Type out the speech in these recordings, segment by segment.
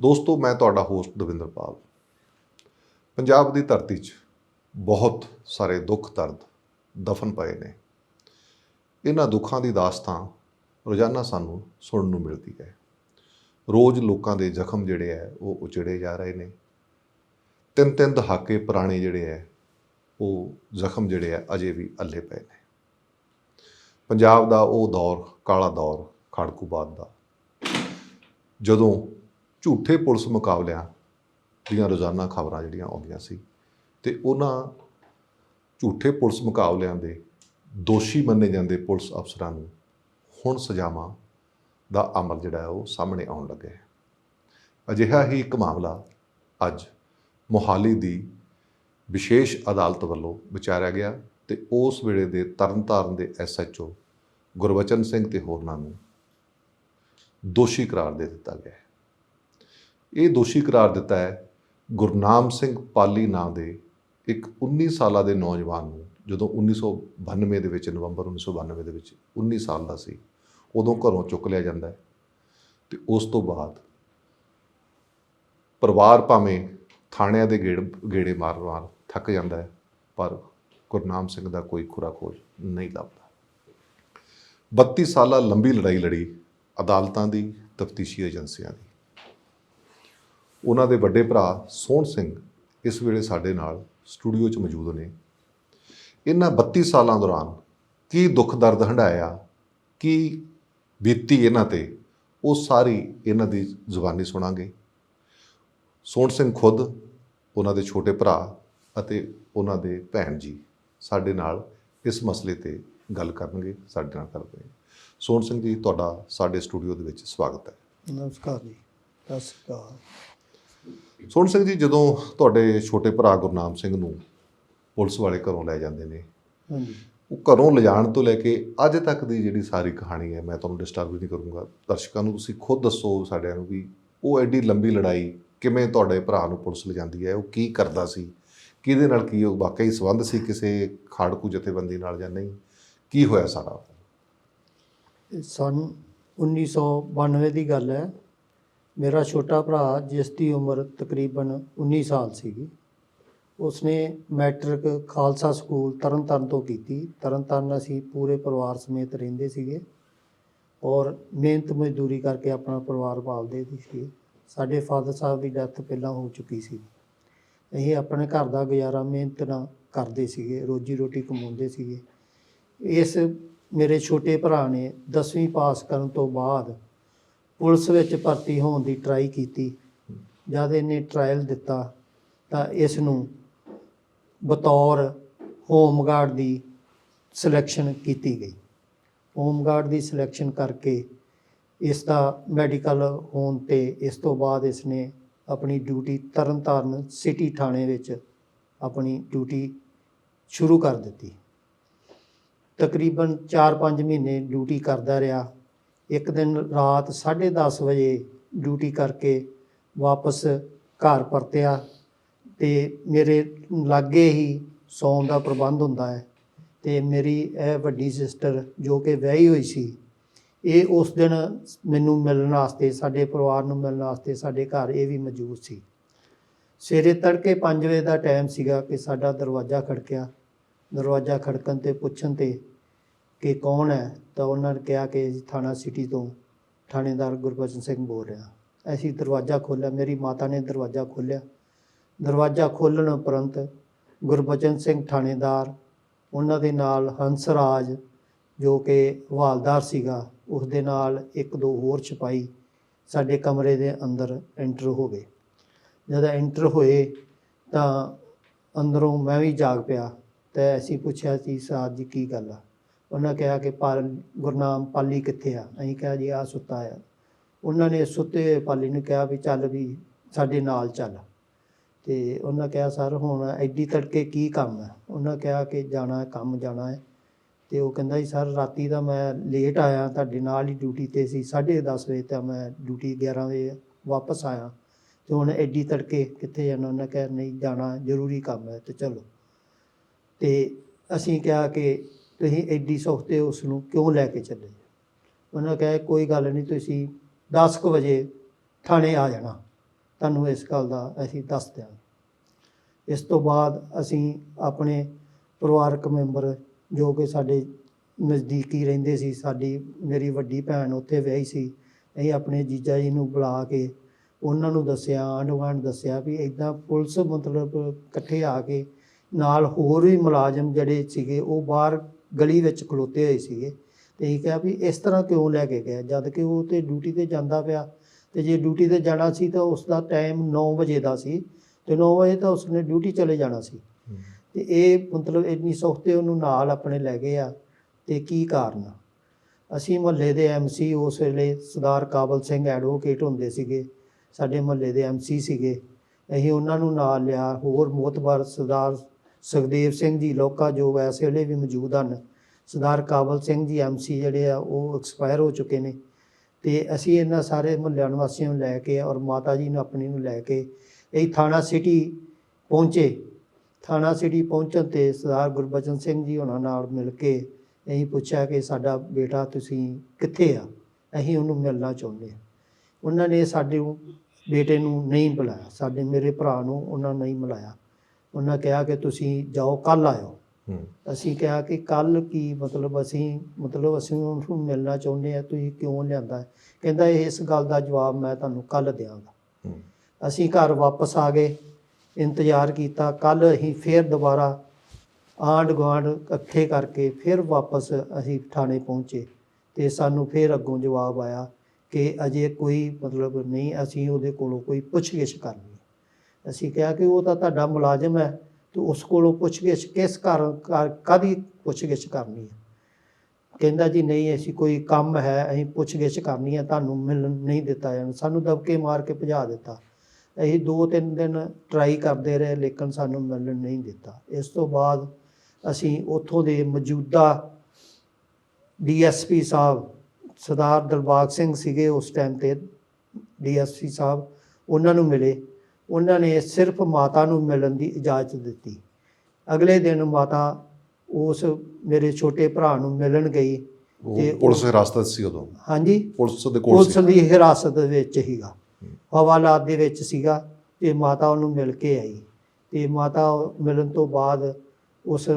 ਦੋਸਤੋ, ਮੈਂ ਤੁਹਾਡਾ ਹੋਸਟ ਦਵਿੰਦਰਪਾਲ। ਪੰਜਾਬ ਦੀ ਧਰਤੀ 'ਚ ਬਹੁਤ ਸਾਰੇ ਦੁੱਖ, ਦਰਦ, ਦਫਨ ਪਏ ਨੇ। ਇਹਨਾਂ ਦੁੱਖਾਂ ਦੀ ਦਾਸਤਾਂ ਰੋਜ਼ਾਨਾ ਸਾਨੂੰ ਸੁਣਨ ਨੂੰ ਮਿਲਦੀ ਹੈ। ਰੋਜ਼ ਲੋਕਾਂ ਦੇ ਜ਼ਖਮ ਜਿਹੜੇ ਹੈ, ਉਹ ਉਚੜੇ ਜਾ ਰਹੇ ਨੇ। ਤਿੰਨ ਤਿੰਨ ਦਹਾਕੇ ਪੁਰਾਣੇ ਜਿਹੜੇ ਹੈ, ਉਹ ਜ਼ਖਮ ਜਿਹੜੇ ਹੈ, ਅਜੇ ਵੀ ਅੱਲੇ ਪਏ ਨੇ। ਪੰਜਾਬ ਦਾ ਉਹ ਦੌਰ, ਕਾਲਾ ਦੌਰ ਖਾੜਕੂਬਾਦ ਦਾ। ਜਦੋਂ ਝੂਠੇ ਪੁਲਿਸ ਮੁਕਾਬਲਿਆਂ ਦੀਆਂ ਰੋਜ਼ਾਨਾ ਖਬਰਾਂ ਜਿਹੜੀਆਂ ਆਉਂਦੀਆਂ ਸੀ ਤੇ ਉਹਨਾਂ ਝੂਠੇ ਪੁਲਿਸ ਮੁਕਾਬਲਿਆਂ ਦੇ ਦੋਸ਼ੀ ਮੰਨੇ ਜਾਂਦੇ ਪੁਲਿਸ ਅਫਸਰਾਂ ਨੂੰ ਹੁਣ ਸਜ਼ਾਵਾਂ ਦਾ ਅਮਲ ਜਿਹੜਾ ਉਹ ਸਾਹਮਣੇ ਆਉਣ ਲੱਗਾ ਹੈ। ਅਜਿਹਾ ਹੀ ਇੱਕ ਮਾਮਲਾ ਅੱਜ ਮੋਹਾਲੀ ਦੀ ਵਿਸ਼ੇਸ਼ ਅਦਾਲਤ ਵੱਲੋਂ ਵਿਚਾਰਿਆ ਗਿਆ ਤੇ ਉਸ ਵੇਲੇ ਦੇ ਤਰਨਤਾਰਨ ਦੇ ਐਸਐਚਓ ਗੁਰਵਚਨ ਸਿੰਘ ਤੇ ਹੋਰਨਾਂ ਨੂੰ ਦੋਸ਼ੀ ਕਰਾਰ ਦੇ ਦਿੱਤਾ ਗਿਆ ਹੈ। ਇਹ ਦੋਸ਼ੀ ਕਰਾਰ ਦਿੱਤਾ ਹੈ ਗੁਰਨਾਮ ਸਿੰਘ ਪਾਲੀ ਨਾਂ ਦੇ ਇੱਕ 19 ਸਾਲਾਂ ਦੇ ਨੌਜਵਾਨ ਨੂੰ, ਜਦੋਂ 1992 ਦੇ ਵਿੱਚ, ਨਵੰਬਰ 1992 ਦੇ ਵਿੱਚ 19 ਸਾਲ ਦਾ ਸੀ, ਉਦੋਂ ਘਰੋਂ ਚੁੱਕ ਲਿਆ ਜਾਂਦਾ ਹੈ ਤੇ ਉਸ ਤੋਂ ਬਾਅਦ ਪਰਿਵਾਰ ਭਾਵੇਂ ਥਾਣਿਆਂ ਦੇ ਗੇੜ, ਗੇੜੇ ਮਾਰ ਮਾਰ ਥੱਕ ਜਾਂਦਾ ਹੈ, ਪਰ ਗੁਰਨਾਮ ਸਿੰਘ ਦਾ ਕੋਈ ਖੁਰਾ ਖੋਜ ਨਹੀਂ ਲੱਭਦਾ। 32 ਸਾਲਾ ਲੰਬੀ ਲੜਾਈ ਲੜੀ ਅਦਾਲਤਾਂ ਦੀ, ਤਫਤੀਸ਼ੀ ਏਜੰਸੀਆਂ ਦੀ। ਉਹਨਾਂ ਦੇ ਵੱਡੇ ਭਰਾ ਸੋਹਣ ਸਿੰਘ ਇਸ ਵੇਲੇ ਸਾਡੇ ਨਾਲ ਸਟੂਡੀਓ 'ਚ ਮੌਜੂਦ ਨੇ। ਇਹਨਾਂ 32 ਸਾਲਾਂ ਦੌਰਾਨ ਕੀ ਦੁੱਖ ਦਰਦ ਹੰਡਾਇਆ ਕੀ ਬੀਤੀ ਇਹਨਾਂ ਤੇ, ਉਹ ਸਾਰੀ ਇਹਨਾਂ ਦੀ ਜ਼ੁਬਾਨੀ ਸੁਣਾਂਗੇ। ਸੋਹਣ ਸਿੰਘ ਖੁਦ, ਉਹਨਾਂ ਦੇ ਛੋਟੇ ਭਰਾ ਅਤੇ ਉਹਨਾਂ ਦੇ ਭੈਣ ਜੀ ਸਾਡੇ ਨਾਲ ਇਸ ਮਸਲੇ ਤੇ ਗੱਲ ਕਰਨਗੇ, ਸਾਡੇ ਨਾਲ ਕਰਦੇ ਨੇ। ਸੋਹਣ ਸਿੰਘ ਜੀ, ਤੁਹਾਡਾ ਸਾਡੇ ਸਟੂਡੀਓ ਦੇ ਵਿੱਚ ਸਵਾਗਤ ਹੈ। ਨਮਸਕਾਰ ਜੀ। ਸਤਿ ਸ਼੍ਰੀ ਅਕਾਲ। ਸੋਹਣ ਸਿੰਘ ਜੀ ਜਦੋਂ ਤੁਹਾਡੇ ਛੋਟੇ ਭਰਾ ਗੁਰਨਾਮ ਸਿੰਘ ਨੂੰ ਪੁਲਿਸ ਵਾਲੇ ਘਰੋਂ ਲੈ ਜਾਂਦੇ ਨੇ ਹਾਂਜੀ। ਉਹ ਘਰੋਂ ਲਿਜਾਣ ਤੋਂ ਲੈ ਕੇ ਅੱਜ ਤੱਕ ਦੀ ਜਿਹੜੀ ਸਾਰੀ ਕਹਾਣੀ ਹੈ ਮੈਂ ਤੁਹਾਨੂੰ ਡਿਸਟਰਬ ਨਹੀਂ ਕਰੂੰਗਾ। ਦਰਸ਼ਕਾਂ ਨੂੰ ਤੁਸੀਂ ਖੁਦ ਦੱਸੋ ਸਾਡਿਆਂ ਨੂੰ ਵੀ ਉਹ ਐਡੀ ਲੰਬੀ ਲੜਾਈ ਕਿਵੇਂ ਤੁਹਾਡੇ ਭਰਾ ਨੂੰ ਪੁਲਿਸ ਲਿਜਾਂਦੀ ਹੈ ਉਹ ਕੀ ਕਰਦਾ ਸੀ? ਕਿਹਦੇ ਨਾਲ ਕੀ ਉਹ ਵਾਕਈ ਸੰਬੰਧ ਸੀ ਕਿਸੇ ਖਾੜਕੂ ਜਥੇਬੰਦੀ ਨਾਲ ਜਾਂ ਨਹੀਂ? ਕੀ ਹੋਇਆ ਸਾਰਾ? ਸਨ 1992 ਦੀ ਗੱਲ ਹੈ। ਮੇਰਾ ਛੋਟਾ ਭਰਾ ਜਿਸ ਦੀ ਉਮਰ ਤਕਰੀਬਨ 19 ਸਾਲ ਸੀਗੀ, ਉਸਨੇ ਮੈਟ੍ਰਿਕ ਖਾਲਸਾ ਸਕੂਲ ਤਰਨਤਾਰਨ ਤੋਂ ਕੀਤੀ। ਤਰਨਤਾਰਨ ਅਸੀਂ ਪੂਰੇ ਪਰਿਵਾਰ ਸਮੇਤ ਰਹਿੰਦੇ ਸੀਗੇ ਔਰ ਮਿਹਨਤ ਮਜ਼ਦੂਰੀ ਕਰਕੇ ਆਪਣਾ ਪਰਿਵਾਰ ਪਾਲਦੇ ਸੀ ਸਾਡੇ ਫਾਦਰ ਸਾਹਿਬ ਦੀ ਡੈਥ ਪਹਿਲਾਂ ਹੋ ਚੁੱਕੀ ਸੀ। ਅਸੀਂ ਆਪਣੇ ਘਰ ਦਾ ਗੁਜ਼ਾਰਾ ਮਿਹਨਤ ਨਾਲ ਕਰਦੇ ਸੀਗੇ ਰੋਜੀ ਰੋਟੀ ਕਮਾਉਂਦੇ ਸੀਗੇ। ਇਸ ਮੇਰੇ ਛੋਟੇ ਭਰਾ ਨੇ 10ਵੀਂ ਪਾਸ ਕਰਨ ਤੋਂ ਬਾਅਦ ਪੁਲਿਸ ਵਿੱਚ ਭਰਤੀ ਹੋਣ ਦੀ ਟਰਾਈ ਕੀਤੀ। ਜਦ ਇਹਨੇ ਟਰਾਇਲ ਦਿੱਤਾ, ਤਾਂ ਇਸ ਨੂੰ ਬਤੌਰ ਹੋਮਗਾਰਡ ਦੀ ਸਿਲੈਕਸ਼ਨ ਕੀਤੀ ਗਈ। ਹੋਮਗਾਰਡ ਦੀ ਸਿਲੈਕਸ਼ਨ ਕਰਕੇ ਇਸ ਦਾ ਮੈਡੀਕਲ ਹੋਣ ਤੇ ਇਸ ਤੋਂ ਬਾਅਦ ਇਸ ਨੇ ਆਪਣੀ ਡਿਊਟੀ ਤਰਨਤਾਰਨ ਸਿਟੀ ਥਾਣੇ ਵਿੱਚ ਆਪਣੀ ਡਿਊਟੀ ਸ਼ੁਰੂ ਕਰ ਦਿੱਤੀ। ਤਕਰੀਬਨ 4-5 ਮਹੀਨੇ ਡਿਊਟੀ ਕਰਦਾ ਰਿਹਾ। ਇੱਕ ਦਿਨ ਰਾਤ 10:30 ਵਜੇ ਡਿਊਟੀ ਕਰਕੇ ਵਾਪਸ ਘਰ ਪਰਤਿਆ ਤੇ ਮੇਰੇ ਲਾਗੇ ਹੀ ਸੌਣ ਦਾ ਪ੍ਰਬੰਧ ਹੁੰਦਾ ਹੈ ਤੇ ਮੇਰੀ ਇਹ ਵੱਡੀ ਸਿਸਟਰ ਜੋ ਕਿ ਵਿਆਹੀ ਹੋਈ ਸੀ, ਇਹ ਉਸ ਦਿਨ ਮੈਨੂੰ ਮਿਲਣ ਵਾਸਤੇ, ਸਾਡੇ ਪਰਿਵਾਰ ਨੂੰ ਮਿਲਣ ਵਾਸਤੇ ਸਾਡੇ ਘਰ ਇਹ ਵੀ ਮੌਜੂਦ ਸੀ। ਸਵੇਰੇ ਤੜਕੇ 5 ਵਜੇ ਦਾ ਟਾਈਮ ਸੀਗਾ ਕਿ ਸਾਡਾ ਦਰਵਾਜ਼ਾ ਖੜਕਿਆ। ਦਰਵਾਜ਼ਾ ਖੜਕਣ ਤੇ ਪੁੱਛਣ ਤੇ ਕਿ ਕੌਣ ਹੈ? ਤਾਂ ਉਹਨਾਂ ਨੇ ਕਿਹਾ ਕਿ ਥਾਣਾ ਸਿਟੀ ਤੋਂ ਥਾਣੇਦਾਰ ਗੁਰਬਚਨ ਸਿੰਘ ਬੋਲ ਰਿਹਾ। ਅਸੀਂ ਦਰਵਾਜ਼ਾ ਖੋਲ੍ਹਿਆ, ਮੇਰੀ ਮਾਤਾ ਨੇ ਦਰਵਾਜ਼ਾ ਖੋਲ੍ਹਿਆ। ਦਰਵਾਜ਼ਾ ਖੋਲ੍ਹਣ ਉਪਰੰਤ ਗੁਰਬਚਨ ਸਿੰਘ ਥਾਣੇਦਾਰ, ਉਹਨਾਂ ਦੇ ਨਾਲ ਹੰਸਰਾਜ, ਜੋ ਕਿ ਹਵਾਲਦਾਰ ਸੀਗਾ ਉਸ ਦੇ ਨਾਲ ਇੱਕ ਦੋ ਹੋਰ ਸਿਪਾਹੀ ਸਾਡੇ ਕਮਰੇ ਦੇ ਅੰਦਰ ਐਂਟਰ ਹੋ ਗਏ। ਜਦੋਂ ਐਂਟਰ ਹੋਏ ਤਾਂ ਅੰਦਰੋਂ ਮੈਂ ਵੀ ਜਾਗ ਪਿਆ ਤੇ ਅਸੀਂ ਪੁੱਛਿਆ ਸੀ ਸਾਜ ਜੀ, ਕੀ ਗੱਲ ਆ? ਉਹਨਾਂ ਕਿਹਾ ਕਿ ਪਾਲ ਗੁਰਨਾਮ ਪਾਲੀ ਕਿੱਥੇ ਆ? ਅਸੀਂ ਕਿਹਾ ਜੀ ਆ ਸੁੱਤਾ ਆ। ਉਹਨਾਂ ਨੇ ਸੁੱਤੇ ਪਾਲੀ ਨੂੰ ਕਿਹਾ ਵੀ ਚੱਲ ਵੀ ਸਾਡੇ ਨਾਲ ਚੱਲ। ਤੇ ਉਹਨਾਂ ਕਿਹਾ, ਸਰ, ਹੁਣ ਐਡੀ ਤੜਕੇ ਕੀ ਕੰਮ ਹੈ ਉਹਨਾਂ ਕਿਹਾ ਕਿ ਜਾਣਾ ਕੰਮ ਜਾਣਾ ਹੈ। ਤੇ ਉਹ ਕਹਿੰਦਾ ਜੀ, ਸਰ, ਰਾਤੀ ਦਾ ਮੈਂ ਲੇਟ ਆਇਆ, ਤੁਹਾਡੇ ਨਾਲ ਹੀ ਡਿਊਟੀ ਤੇ ਸੀ। 10:30 ਵਜੇ ਤਾਂ ਮੈਂ ਡਿਊਟੀ 11 ਵਜੇ ਵਾਪਸ ਆਇਆ। ਤੇ ਹੁਣ ਐਡੀ ਤੜਕੇ ਕਿੱਥੇ ਜਾਣਾ? ਉਹਨਾਂ ਕਿਹਾ, ਨਹੀਂ, ਜਾਣਾ ਜ਼ਰੂਰੀ ਕੰਮ ਹੈ ਤੇ ਚਲੋ। ਤੇ ਅਸੀਂ ਕਿਹਾ ਕਿ ਤੁਸੀਂ ਐਡੀ ਸੌਖਤੇ ਉਸ ਨੂੰ ਕਿਉਂ ਲੈ ਕੇ ਚੱਲੇ? ਉਹਨਾਂ ਕਿਹਾ, ਕੋਈ ਗੱਲ ਨਹੀਂ, ਤੁਸੀਂ 10 ਕੁ ਵਜੇ ਥਾਣੇ ਆ ਜਾਣਾ। ਤੁਹਾਨੂੰ ਇਸ ਗੱਲ ਦਾ ਅਸੀਂ ਦੱਸ ਦਿਆਂਗੇ। ਇਸ ਤੋਂ ਬਾਅਦ ਅਸੀਂ ਆਪਣੇ ਪਰਿਵਾਰਕ ਮੈਂਬਰ, ਜੋ ਕਿ ਸਾਡੇ ਨਜ਼ਦੀਕੀ ਰਹਿੰਦੇ ਸੀ, ਸਾਡੀ, ਮੇਰੀ ਵੱਡੀ ਭੈਣ ਉੱਥੇ ਵਿਆਹੀ ਸੀ, ਅਸੀਂ ਆਪਣੇ ਜੀਜਾ ਜੀ ਨੂੰ ਬੁਲਾ ਕੇ ਉਹਨਾਂ ਨੂੰ ਦੱਸਿਆ ਆਂਢ ਗੁਆਂਢ ਦੱਸਿਆ ਵੀ ਇਦਾਂ ਪੁਲਿਸ ਮਤਲਬ ਇਕੱਠੇ ਆ ਕੇ ਨਾਲ ਹੋਰ ਵੀ ਮੁਲਾਜ਼ਮ ਜਿਹੜੇ ਸੀਗੇ, ਉਹ ਬਾਹਰ ਗਲੀ ਵਿੱਚ ਖਲੋਤੇ ਹੋਏ ਸੀਗੇ ਤੇ ਇਹ ਕਿਹਾ ਵੀ ਇਸ ਤਰ੍ਹਾਂ ਕਿਉਂ ਲੈ ਕੇ ਗਏ ਜਦ ਕਿ ਉਹ ਤੇ ਡਿਊਟੀ ਤੇ ਜਾਂਦਾ ਪਿਆ ਤੇ ਜੇ ਡਿਊਟੀ ਤੇ ਜਾਣਾ ਸੀ ਤਾਂ ਉਸ ਦਾ ਟਾਈਮ 9 ਵਜੇ ਦਾ ਸੀ ਤੇ 9 ਵਜੇ ਤਾਂ ਉਸਨੇ ਡਿਊਟੀ ਚਲੇ ਜਾਣਾ ਸੀ। ਤੇ ਇਹ ਮਤਲਬ ਇੰਨੀ ਸੌਖਤੇ ਉਹਨੂੰ ਨਾਲ ਆਪਣੇ ਲੈ ਗਏ ਆ ਤੇ ਕੀ ਕਾਰਨ? ਅਸੀਂ ਮੁਹੱਲੇ ਦੇ ਐਮਸੀ ਉਸ ਵੇਲੇ ਸਰਦਾਰ ਕਾਬਲ ਸਿੰਘ ਐਡਵੋਕੇਟ ਹੁੰਦੇ ਸੀਗੇ ਸਾਡੇ ਮੁਹੱਲੇ ਦੇ ਐਮਸੀ ਸੀਗੇ। ਅਸੀਂ ਉਹਨਾਂ ਨੂੰ ਨਾਲ ਲਿਆ ਹੋਰ ਮੋਤਬਰ ਸਰਦਾਰ ਸੁਖਦੇਵ ਸਿੰਘ ਜੀ, ਲੋਕਾ ਜੋ ਇਸ ਵੇਲੇ ਵੀ ਮੌਜੂਦ ਹਨ। ਸਰਦਾਰ ਕਾਬਲ ਸਿੰਘ ਜੀ ਐਮਸੀ ਜਿਹੜੇ ਆ, ਉਹ ਐਕਸਪਾਇਰ ਹੋ ਚੁੱਕੇ ਨੇ। ਤੇ ਅਸੀਂ ਇਹਨਾਂ ਸਾਰੇ ਮੁਹੱਲਿਆਂ ਨਿਵਾਸੀਆਂ ਨੂੰ ਲੈ ਕੇ ਔਰ ਮਾਤਾ ਜੀ ਨੂੰ ਆਪਣੀ ਨੂੰ ਲੈ ਕੇ ਇਹ ਥਾਣਾ ਸਿਟੀ ਪਹੁੰਚੇ। ਥਾਣਾ ਸਿਟੀ ਪਹੁੰਚਣ ਤੇ ਸਰਦਾਰ ਗੁਰਬਚਨ ਸਿੰਘ ਜੀ ਉਹਨਾਂ ਨਾਲ ਮਿਲ ਕੇ ਅਸੀਂ ਪੁੱਛਿਆ ਕਿ ਸਾਡਾ ਬੇਟਾ ਤੁਸੀਂ ਕਿੱਥੇ ਆ? ਅਸੀਂ ਉਹਨੂੰ ਮਿਲਣਾ ਚਾਹੁੰਦੇ ਹਾਂ। ਉਹਨਾਂ ਨੇ ਸਾਡੇ ਬੇਟੇ ਨੂੰ ਨਹੀਂ ਬੁਲਾਇਆ। ਸਾਡੇ ਮੇਰੇ ਭਰਾ ਨੂੰ ਉਹਨਾਂ ਨੇ ਨਹੀਂ ਬੁਲਾਇਆ ਉਹਨਾਂ ਕਿਹਾ ਕਿ ਤੁਸੀਂ ਜਾਓ ਕੱਲ ਆਇਓ ਅਸੀਂ ਕਿਹਾ ਕਿ ਕੱਲ ਕੀ ਮਤਲਬ ਅਸੀਂ ਮਤਲਬ ਅਸੀਂ ਉਹਨੂੰ ਮਿਲਣਾ ਚਾਹੁੰਦੇ ਆ ਤੁਸੀਂ ਕਿਉਂ ਲਿਆਂਦਾ? ਕਹਿੰਦਾ ਇਸ ਗੱਲ ਦਾ ਜਵਾਬ ਮੈਂ ਤੁਹਾਨੂੰ ਕੱਲ ਦਿਆਂਗਾ ਅਸੀਂ ਘਰ ਵਾਪਸ ਆ ਗਏ ਇੰਤਜ਼ਾਰ ਕੀਤਾ ਕੱਲ ਅਸੀਂ ਫੇਰ ਦੁਬਾਰਾ ਆਂਢ ਗੁਆਂਢ ਇਕੱਠੇ ਕਰਕੇ ਫਿਰ ਵਾਪਸ ਅਸੀਂ ਥਾਣੇ ਪਹੁੰਚੇ ਤੇ ਸਾਨੂੰ ਫਿਰ ਅੱਗੋਂ ਜਵਾਬ ਆਇਆ ਕਿ ਅਜੇ ਕੋਈ ਮਤਲਬ ਨਹੀਂ ਅਸੀਂ ਉਹਦੇ ਕੋਲੋਂ ਕੋਈ ਪੁੱਛਗਿੱਛ ਕਰਨੀ। ਅਸੀਂ ਕਿਹਾ ਕਿ ਉਹ ਤਾਂ ਤੁਹਾਡਾ ਮੁਲਾਜ਼ਮ ਹੈ, ਤੇ ਉਸ ਕੋਲੋਂ ਪੁੱਛਗਿੱਛ ਕਿਸ ਕਾਰਨ ਕਰ- ਕਾਹਦੀ ਪੁੱਛਗਿੱਛ ਕਰਨੀ ਹੈ? ਕਹਿੰਦਾ ਜੀ, ਨਹੀਂ, ਅਸੀਂ ਕੋਈ ਕੰਮ ਹੈ, ਅਸੀਂ ਪੁੱਛਗਿੱਛ ਕਰਨੀ ਹੈ, ਤੁਹਾਨੂੰ ਮਿਲਣ ਨਹੀਂ ਦਿੱਤਾ ਜਾਣਾ, ਸਾਨੂੰ ਦਬਕੇ ਮਾਰ ਕੇ ਭਜਾ ਦਿੱਤਾ। ਅਸੀਂ ਦੋ ਤਿੰਨ ਦਿਨ ਟਰਾਈ ਕਰਦੇ ਰਹੇ, ਲੇਕਿਨ ਸਾਨੂੰ ਮਿਲਣ ਨਹੀਂ ਦਿੱਤਾ। ਇਸ ਤੋਂ ਬਾਅਦ ਅਸੀਂ ਉੱਥੋਂ ਦੇ ਮੌਜੂਦਾ ਡੀਐਸਪੀ ਸਾਹਿਬ, ਸਰਦਾਰ ਦਿਲਬਾਗ ਸਿੰਘ ਸੀਗੇ ਉਸ ਟਾਈਮ ਤੇ ਡੀਐਸਪੀ ਸਾਹਿਬ, ਉਹਨਾਂ ਨੂੰ ਮਿਲੇ। ਉਹਨਾਂ ਨੇ ਸਿਰਫ ਮਾਤਾ ਨੂੰ ਮਿਲਣ ਦੀ ਇਜਾਜ਼ਤ ਦਿੱਤੀ। ਅਗਲੇ ਦਿਨ ਮਾਤਾ ਉਸ ਮੇਰੇ ਛੋਟੇ ਭਰਾ ਨੂੰ ਮਿਲਣ ਗਈ ਤੇ ਪੁਲਿਸ ਹਿਰਾਸਤ ਸੀ ਉਦੋਂ? ਹਾਂਜੀ। ਪੁਲਿਸ ਦੇ ਕੋਲ ਪੁਲਿਸ ਦੀ ਹਿਰਾਸਤ ਵਿੱਚ ਹੀਗਾ ਹਵਾਲਾਤ ਦੇ ਵਿੱਚ ਸੀਗਾ ਤੇ ਮਾਤਾ ਉਹਨੂੰ ਮਿਲ ਕੇ ਆਈ। ਤੇ ਮਾਤਾ ਮਿਲਣ ਤੋਂ ਬਾਅਦ ਉਸ